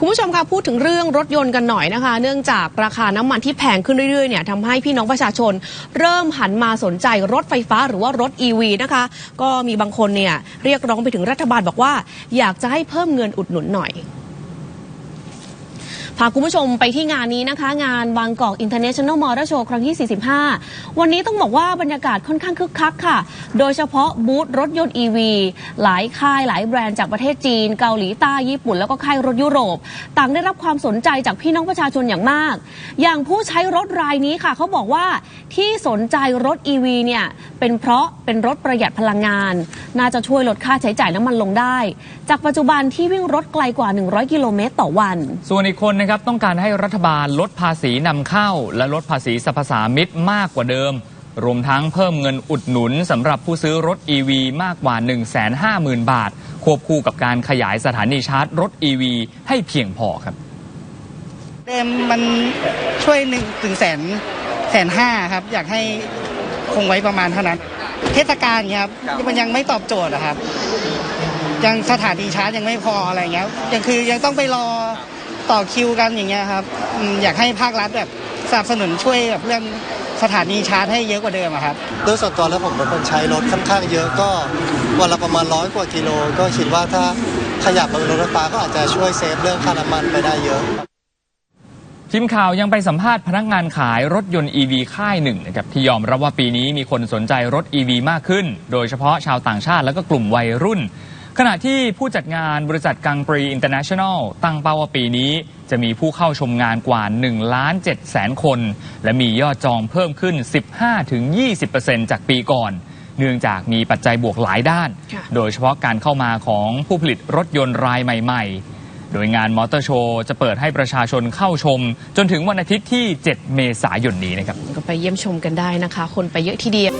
คุณผู้ชมคะพูดถึงเรื่องรถยนต์กันหน่อยนะคะ เนื่องจากราคาน้ำมันที่แพงขึ้นเรื่อยๆเนี่ยทำให้พี่น้องประชาชน เริ่มหันมาสนใจรถไฟฟ้าหรือว่ารถ EV นะคะ ก็มีบางคนเนี่ยเรียกร้องไปถึงรัฐบาลบอกว่า อยากจะให้เพิ่มเงินอุดหนุนหน่อย พาคุณผู้ชมไปที่งานนี้นะคะ งานบางกอก International Motor Show ครั้งที่ 45 วันนี้ต้องบอกว่าบรรยากาศค่อนข้างคึกคักค่ะ โดยเฉพาะบูธรถยนต์ EV หลายค่ายหลายแบรนด์จากประเทศจีน เกาหลีใต้ญี่ปุ่น แล้วก็ค่ายรถยุโรป ต่างได้รับความสนใจจากพี่น้องประชาชนอย่างมาก อย่างผู้ใช้รถรายนี้ค่ะ เขาบอกว่าที่สนใจรถ EV เนี่ยเป็นเพราะเป็นรถประหยัดพลังงาน น่าจะช่วยลดค่าใช้จ่ายน้ำมันลงได้ จากปัจจุบันที่วิ่งรถไกลกว่า 100 กิโลเมตรต่อวัน ส่วนอีกคนนะครับต้องการให้รัฐบาลลดภาษีนำเข้า และลดภาษีสรรพสามิตมากกว่าเดิม รวมทั้งเพิ่มเงินอุดหนุนสำหรับผู้ซื้อรถ EV มากกว่า 150,000 บาท ควบคู่กับการขยายสถานีชาร์จรถ EV ให้เพียงพอครับ เดิมมันช่วยหนึ่งถึงแสนแสนห้าครับ อยากให้คงไว้ประมาณเท่านั้น เทศกาลเงี้ยครับมันยังไม่ตอบโจทย์อะครับ ยังสถานีชาร์จยังไม่พออะไรเงี้ยยังคือยังต้องไปรอ ต่อคิวกันอย่างเงี้ยครับอืมอยากให้ภาครัฐแบบสนับสนุนช่วยแบบเรื่องสถานีชาร์จให้เยอะกว่าเดิมอะครับโดยส่วนตัวแล้วผมเป็นคนใช้รถค่อนข้างเยอะก็วันละประมาณร้อยกว่ากิโล ก็คิดว่าถ้าขยับมาเป็นรถไฟฟ้าก็อาจจะช่วยเซฟเรื่องค่าน้ำมันไปได้เยอะทีมข่าวยังไปสัมภาษณ์พนักงานขายรถยนต์ EV ค่ายหนึ่งนะครับที่ยอมรับว่าปีนี้มีคนสนใจรถ EV มากขึ้น โดยเฉพาะชาวต่างชาติและก็กลุ่มวัยรุ่น ขณะที่ผู้จัดงานบริษัทกังปรีอินเตอร์เนชั่นแนลตั้งเป้าว่าปีนี้จะมีผู้เข้าชมงานกว่า1ล้าน7แสนคน และมียอดจองเพิ่มขึ้น 15-20%จากปีก่อน เนื่องจากมีปัจจัยบวกหลายด้านค่ะโดยเฉพาะการเข้ามาของผู้ผลิตรถยนต์รายใหม่ ๆ โดยงานมอเตอร์โชว์จะเปิดให้ประชาชนเข้าชม จนถึงวันอาทิตย์ที่ 7 เมษายนนี้นะครับ ก็ไปเยี่ยมชมกันได้นะคะ คนไปเยอะทีเดียว